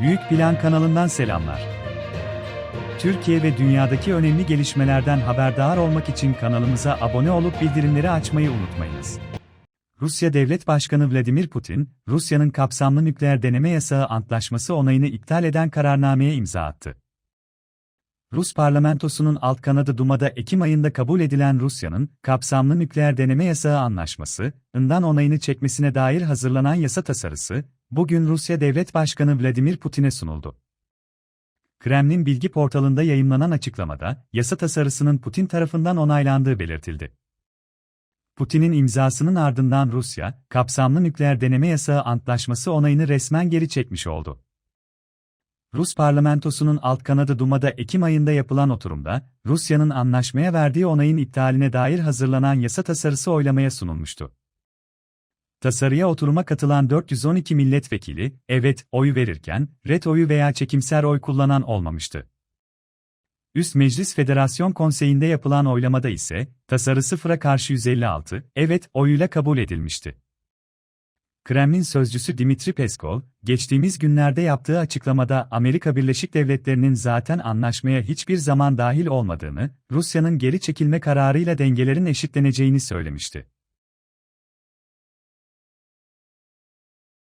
Büyük Plan kanalından selamlar. Türkiye ve dünyadaki önemli gelişmelerden haberdar olmak için kanalımıza abone olup bildirimleri açmayı unutmayınız. Rusya Devlet Başkanı Vladimir Putin, Rusya'nın kapsamlı nükleer deneme yasağı antlaşması onayını iptal eden kararnameye imza attı. Rus parlamentosunun alt kanadı Duma'da Ekim ayında kabul edilen Rusya'nın kapsamlı nükleer deneme yasağı anlaşması, ından onayını çekmesine dair hazırlanan yasa tasarısı, bugün Rusya Devlet Başkanı Vladimir Putin'e sunuldu. Kremlin bilgi portalında yayımlanan açıklamada, yasa tasarısının Putin tarafından onaylandığı belirtildi. Putin'in imzasının ardından Rusya, kapsamlı nükleer deneme yasağı antlaşması onayını resmen geri çekmiş oldu. Rus parlamentosunun alt kanadı Duma'da Ekim ayında yapılan oturumda, Rusya'nın anlaşmaya verdiği onayın iptaline dair hazırlanan yasa tasarısı oylamaya sunulmuştu. Tasarıya oturuma katılan 412 milletvekili, evet oyu verirken, red oyu veya çekimser oy kullanan olmamıştı. Üst Meclis Federasyon Konseyi'nde yapılan oylamada ise, tasarı sıfıra karşı 156, evet oyuyla kabul edilmişti. Kremlin sözcüsü Dimitri Peskov, geçtiğimiz günlerde yaptığı açıklamada Amerika Birleşik Devletleri'nin zaten anlaşmaya hiçbir zaman dahil olmadığını, Rusya'nın geri çekilme kararıyla dengelerin eşitleneceğini söylemişti.